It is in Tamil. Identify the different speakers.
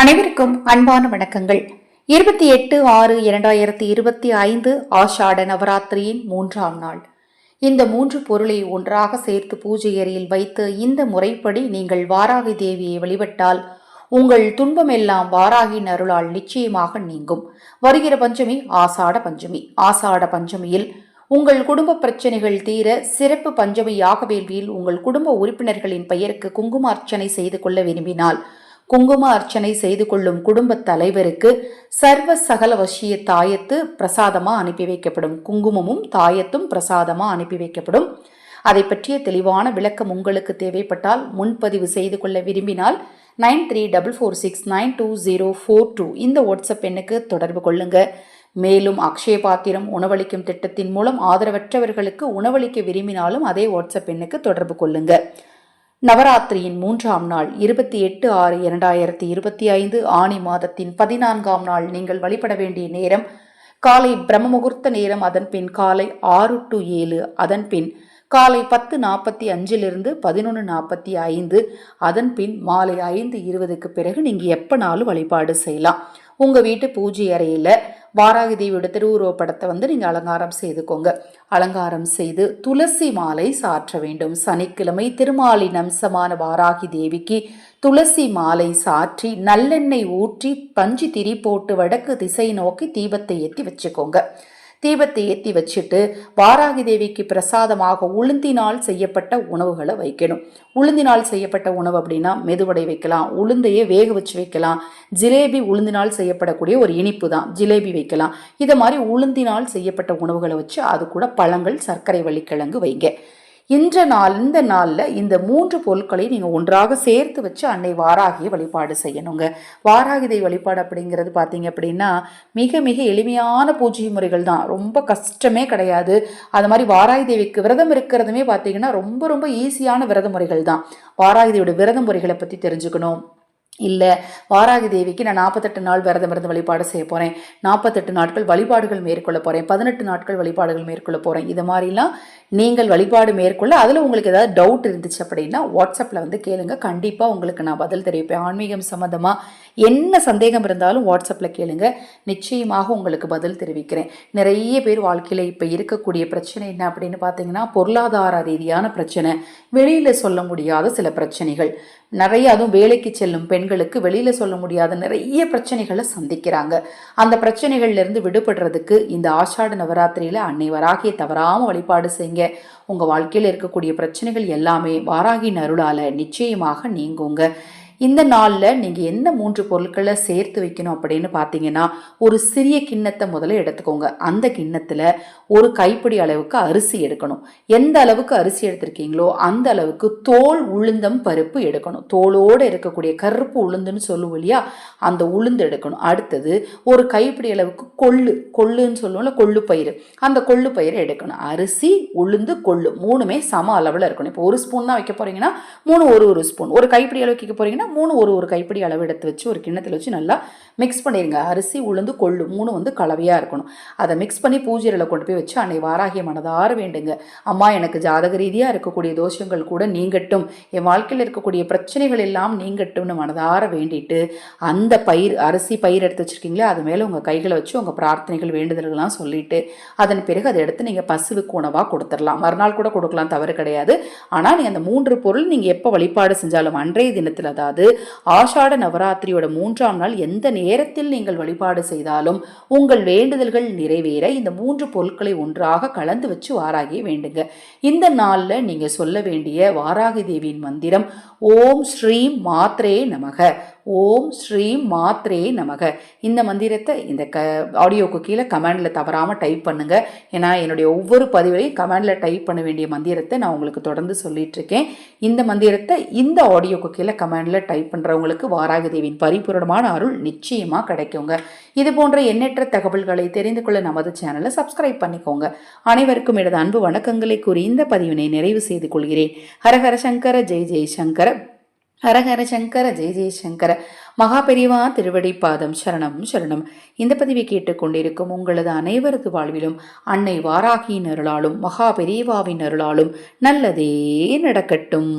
Speaker 1: அனைவருக்கும் அன்பான வணக்கங்கள். இருபத்தி எட்டு ஆறு இரண்டாயிரத்தி இருபத்தி ஐந்து ஆஷாட நவராத்திரியின் மூன்றாம் நாள். இந்த மூன்று பொருளை ஒன்றாக சேர்த்து பூஜை அறையில் வைத்து இந்த முறைப்படி நீங்கள் வாராகி தேவியை வழிபட்டால் உங்கள் துன்பமெல்லாம் வாராகின் அருளால் நிச்சயமாக நீங்கும். வருகிற பஞ்சமி ஆசாட பஞ்சமி. ஆசாட பஞ்சமியில் உங்கள் குடும்ப பிரச்சனைகள் தீர சிறப்பு பஞ்சமி யாக வேள்வியில் உங்கள் குடும்ப உறுப்பினர்களின் பெயருக்கு குங்கும அர்ச்சனை செய்து கொள்ள விரும்பினால் குங்கும அர்ச்சனை செய்து கொள்ளும் குடும்பத் தலைவருக்கு சர்வ சகல வசிய தாயத்து பிரசாதமா அனுப்பி வைக்கப்படும். குங்குமமும் தாயத்தும் பிரசாதமா அனுப்பி வைக்கப்படும். அதை பற்றிய தெளிவான விளக்கம் உங்களுக்கு தேவைப்பட்டால் முன்பதிவு செய்து கொள்ள விரும்பினால் nine three double four six nine two zero four two இந்த வாட்ஸ்அப் எண்ணுக்கு தொடர்பு கொள்ளுங்க. மேலும் அக்ஷய பாத்திரம் உணவளிக்கும் திட்டத்தின் மூலம் ஆதரவற்றவர்களுக்கு உணவளிக்க விரும்பினாலும் அதே வாட்ஸ்அப் எண்ணுக்கு தொடர்பு கொள்ளுங்கள் நவராத்திரியின் மூன்றாம் நாள் இருபத்தி எட்டு ஆறு இரண்டாயிரத்தி இருபத்தி ஐந்து ஆணி மாதத்தின் பதினான்காம் நாள். நீங்கள் வழிபட வேண்டிய நேரம் காலை பிரம்ம முகூர்த்த நேரம் அதன் பின் காலை ஆறு டு ஏழு அதன் பின் காலை பத்து நாற்பத்தி அஞ்சிலிருந்து பதினொன்று நாற்பத்தி ஐந்து அதன் பின் மாலை ஐந்து இருபதுக்கு பிறகு நீங்கள் எப்போனாலும் வழிபாடு செய்யலாம். உங்கள் வீட்டு பூஜை அறையில் வாராகி தேவியோட திருவுருவ படத்தை வந்து நீங்கள் அலங்காரம் செய்துக்கோங்க. அலங்காரம் செய்து துளசி மாலை சாற்ற வேண்டும். சனிக்கிழமை திருமாலின் அம்சமான வாராகி தேவிக்கு துளசி மாலை சாற்றி நல்லெண்ணெய் ஊற்றி பஞ்சு திரி போட்டு வடக்கு திசை நோக்கி தீபத்தை ஏற்றி வச்சுக்கோங்க. தீபத்தை ஏற்றி வச்சுட்டு வாராகி தேவிக்கு பிரசாதமாக உளுந்தினால் செய்யப்பட்ட உணவுகளை வைக்கணும். உளுந்தினால் செய்யப்பட்ட உணவு அப்படின்னா மெதுவடை வைக்கலாம் உளுந்தையே வேக வச்சு வைக்கலாம். ஜிலேபி உளுந்தினால் செய்யப்படக்கூடிய ஒரு இனிப்பு தான் ஜிலேபி வைக்கலாம். இதை மாதிரி உளுந்தினால் செய்யப்பட்ட உணவுகளை வச்சு அது கூட பழங்கள் சர்க்கரை வள்ளிக்கிழங்கு வைங்க. இன்ற நாள் இந்த நாளில் இந்த மூன்று பொருட்களை நீங்கள் ஒன்றாக சேர்த்து வச்சு அன்னை வாராகியை வழிபாடு செய்யணுங்க. வாராகிதை வழிபாடு அப்படிங்கிறது பார்த்தீங்க அப்படின்னா மிக மிக எளிமையான பூஜை முறைகள் தான். ரொம்ப கஷ்டமே கிடையாது. அது மாதிரி வாராகி தேவிக்கு விரதம் இருக்கிறதுமே பார்த்தீங்கன்னா ரொம்ப ரொம்ப ஈஸியான விரத முறைகள் தான். வாராகி தேவியோட விரத முறைகளை பற்றி தெரிஞ்சுக்கணும். இல்லை வாராகி தேவிக்கு நான் நாற்பத்தெட்டு நாள் விரதம் இருந்து வழிபாடு செய்ய போகிறேன் நாற்பத்தெட்டு நாட்கள் வழிபாடுகள் மேற்கொள்ள போகிறேன் பதினெட்டு நாட்கள் வழிபாடுகள் மேற்கொள்ள போகிறேன் இது மாதிரிலாம் நீங்கள் வழிபாடு மேற்கொள்ள அதில் உங்களுக்கு ஏதாவது டவுட் இருந்துச்சு அப்படின்னா வாட்ஸ்அப்பில் வந்து கேளுங்க. கண்டிப்பாக உங்களுக்கு நான் பதில் தெரிவிப்பேன். ஆன்மீகம் சம்மந்தமாக என்ன சந்தேகம் இருந்தாலும் வாட்ஸ்அப்பில் கேளுங்க. நிச்சயமாக உங்களுக்கு பதில் தெரிவிக்கிறேன். நிறைய பேர் வாழ்க்கையில் இப்போ இருக்கக்கூடிய பிரச்சனை என்ன அப்படின்னு பார்த்தீங்கன்னா பொருளாதார ரீதியான பிரச்சனை. வெளியில் சொல்ல முடியாத சில பிரச்சனைகள். நிறைய அதுவும் வேலைக்கு செல்லும் பெண்கள் பெண்களுக்கு வெளியில் சொல்ல முடியாத நிறைய பிரச்சனைகளை சந்திக்கிறாங்க. அந்த பிரச்சனைகள்லேருந்து விடுபடுறதுக்கு இந்த ஆஷாட நவராத்திரியில் அன்னை வராகியை தவறாமல் வழிபாடு செய்யுங்க. உங்கள் வாழ்க்கையில் இருக்கக்கூடிய பிரச்சனைகள் எல்லாமே வாராகி நருளால நிச்சயமாக நீங்குங்க. இந்த நாளில் நீங்கள் என்ன மூன்று பொருட்களை சேர்த்து வைக்கணும் அப்படின்னு பார்த்தீங்கன்னா ஒரு சிறிய கிண்ணத்தை முதல்ல எடுத்துக்கோங்க. அந்த கிண்ணத்தில் ஒரு கைப்பிடி அளவுக்கு அரிசி எடுக்கணும். எந்த அளவுக்கு அரிசி எடுத்திருக்கீங்களோ அந்த அளவுக்கு தோல் உளுந்தம் பருப்பு எடுக்கணும். தோலோடு இருக்கக்கூடிய கருப்பு உளுந்துன்னு சொல்லுவோம் இல்லையா? அந்த உளுந்து எடுக்கணும். அடுத்தது ஒரு கைப்பிடி அளவுக்கு கொள்ளு. கொள்ளுன்னு சொல்லுவோம்ல கொள்ளு பயிர் அந்த கொள்ளு பயிரை எடுக்கணும். அரிசி உளுந்து கொள்ளு மூணுமே சம அளவில் இருக்கணும். இப்போ ஒரு ஸ்பூன் தான் வைக்க போகிறீங்கன்னா மூணு ஒரு ஒரு ஸ்பூன் ஒரு கைப்பிடி அளவுக்கு வைக்க போகிறீங்கன்னா மூணு ஒரு ஒரு கைப்பிடி அளவு எடுத்து வச்சு ஒரு கிண்ணத்தில் வச்சு நல்லா மிக்ஸ் பண்ணிடுங்க அரிசி உளுந்து கொள்ளு மூணு வந்து கலவையாக இருக்கணும். அதை மிக்ஸ் பண்ணி பூஜையில் கொண்டு போய் வச்சு அன்னை வாராகிய மனதார வேண்டுங்க. அம்மா எனக்கு ஜாதக ரீதியாக இருக்கக்கூடிய தோஷங்கள் கூட நீங்கட்டும். என் வாழ்க்கையில் இருக்கக்கூடிய பிரச்சனைகள் எல்லாம் நீங்கட்டும்னு மனதார வேண்டிட்டு அந்த பயிர் அரிசி பயிர் எடுத்து வச்சுருக்கீங்களே அது மேலே உங்கள் கைகளை வச்சு உங்கள் பிரார்த்தனைகள் வேண்டுதல்கள்லாம் சொல்லிட்டு அதன் பிறகு அதை எடுத்து நீங்கள் பசுவுக்கு உணவாக கொடுத்துடலாம். மறுநாள் கூட கொடுக்கலாம் தவறு கிடையாது. ஆனால் நீங்கள் அந்த மூன்று பொருள் நீங்கள் எப்போ வழிபாடு செஞ்சாலும் அன்றைய தினத்தில் அதாவது ஆஷாட நவராத்திரியோட மூன்றாம் நாள் எந்த நேரத்தில் நீங்கள் வழிபாடு செய்தாலும் உங்கள் வேண்டுதல்கள் நிறைவேற இந்த மூன்று பொருட்களை ஒன்றாக கலந்து வச்சு வாராகியை வேண்டுங்க. இந்த நாளில் நீங்கள் சொல்ல வேண்டிய வாராகி தேவியின் மந்திரம் ஓம் ஸ்ரீம் மாத்ரே நமக. ஓம் ஸ்ரீ மாத்ரே நமக. இந்த மந்திரத்தை இந்த க ஆடியோக்கு கீழே கமெண்டில் தவறாமல் டைப் பண்ணுங்க. ஏன்னா என்னுடைய ஒவ்வொரு பதிவையும் கமெண்டில் டைப் பண்ண வேண்டிய மந்திரத்தை நான் உங்களுக்கு தொடர்ந்து சொல்லிட்டு இருக்கேன் இந்த மந்திரத்தை இந்த ஆடியோக்கு கீழே கமெண்டில் டைப் பண்ணுறவங்களுக்கு வாராகி தேவியின் பரிபூரணமான அருள் நிச்சயமாக கிடைக்குங்க. இது போன்ற எண்ணற்ற தகவல்களை தெரிந்து கொள்ள நமது சேனலை சப்ஸ்கிரைப் பண்ணிக்கோங்க. அனைவருக்கும் எனது அன்பு வணக்கங்களை கூறி இந்த பதிவினை நிறைவு செய்து கொள்கிறேன். ஹரஹர சங்கர ஜெய் ஜெய் சங்கர. ஹரஹர சங்கர ஜெய் ஜெய் சங்கர. மகா பெரிவா திருவடி பாதம் சரணம் சரணம். இந்த பதிவை கேட்டுக்கொண்டிருக்கும் உங்களது அனைவரது வாழ்விலும் அன்னை வாராகியின் அருளாலும் மகா பெரியவாவின் அருளாலும் நல்லதே நடக்கட்டும்.